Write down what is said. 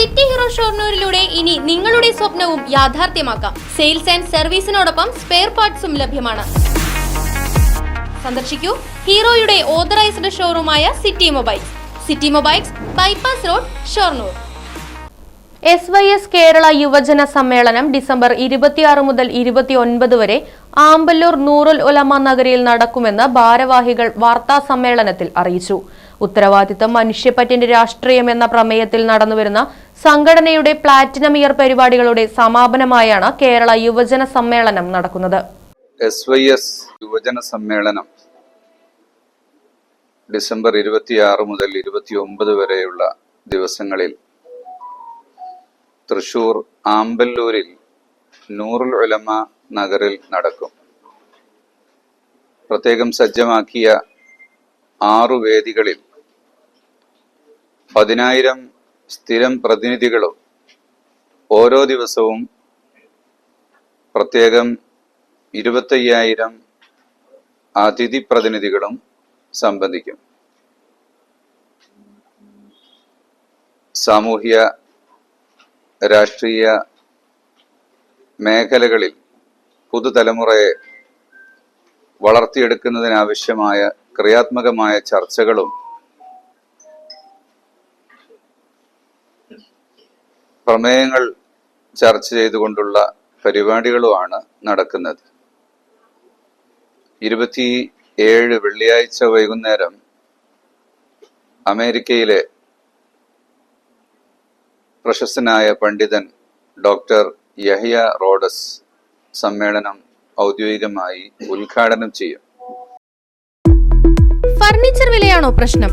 City hero ഷോർണൂരിലൂടെ ഇനി നിങ്ങളുടെ സ്വപ്നവും യാഥാർത്ഥ്യമാക്കാം. സെയിൽസ് ആൻഡ് സർവീസിനോടൊപ്പം സ്പെയർ പാർട്സും ലഭ്യമാണ്. സന്ദർശിക്കൂ ഹീറോയുടെ authorised ഷോറൂമായ City Mobiles. City Mobiles bypass road Shoranur. S Y S Kerala യുവജന സമ്മേളനം ഡിസംബർ ഇരുപത്തിയാറ് മുതൽ ഇരുപത്തിയൊൻപത് വരെ ആമ്പല്ലൂർ നൂറുൽ ഉലമ നഗരിയിൽ നടക്കുമെന്ന് ഭാരവാഹികൾ വാർത്താ സമ്മേളനത്തിൽ അറിയിച്ചു. ഉത്തരവാദിത്തം മനുഷ്യപ്പറ്റിന്റെ രാഷ്ട്രീയം എന്ന പ്രമേയത്തിൽ നടന്നുവരുന്ന സംഘടനയുടെ പ്ലാറ്റിനം ഇയർ പരിപാടികളുടെ സമാപനമായാണ് കേരള യുവജന സമ്മേളനം നടക്കുന്നത്. എസ് വൈ എസ് യുവജന സമ്മേളനം ഡിസംബർ ഇരുപത്തിയാറ് മുതൽ ഇരുപത്തി ഒമ്പത് വരെയുള്ള ദിവസങ്ങളിൽ തൃശൂർ ആമ്പല്ലൂരിൽ നൂറുൽ ഉലമ നഗറിൽ നടക്കും. പ്രത്യേകം സജ്ജമാക്കിയ ആറു വേദികളിൽ പതിനായിരം സ്ഥിരം പ്രതിനിധികളും ഓരോ ദിവസവും പ്രത്യേകം ഇരുപത്തയ്യായിരം അതിഥി പ്രതിനിധികളും സംബന്ധിക്കും. സാമൂഹ്യ രാഷ്ട്രീയ മേഖലകളിൽ പുതുതലമുറയെ വളർത്തിയെടുക്കുന്നതിനാവശ്യമായ ക്രിയാത്മകമായ ചർച്ചകളും പ്രമേയങ്ങൾ ചർച്ച ചെയ്തുകൊണ്ടുള്ള പരിപാടികളുമാണ് നടക്കുന്നത്. ഇരുപത്തി ഏഴ് വെള്ളിയാഴ്ച വൈകുന്നേരം അമേരിക്കയിലെ പ്രശസ്തനായ പണ്ഡിതൻ ഡോക്ടർ യഹിയ റോഡസ് സമ്മേളനം ഔദ്യോഗികമായി ഉദ്ഘാടനം ചെയ്യും. ഫർണിച്ചർ വിലയാണോ പ്രശ്നം?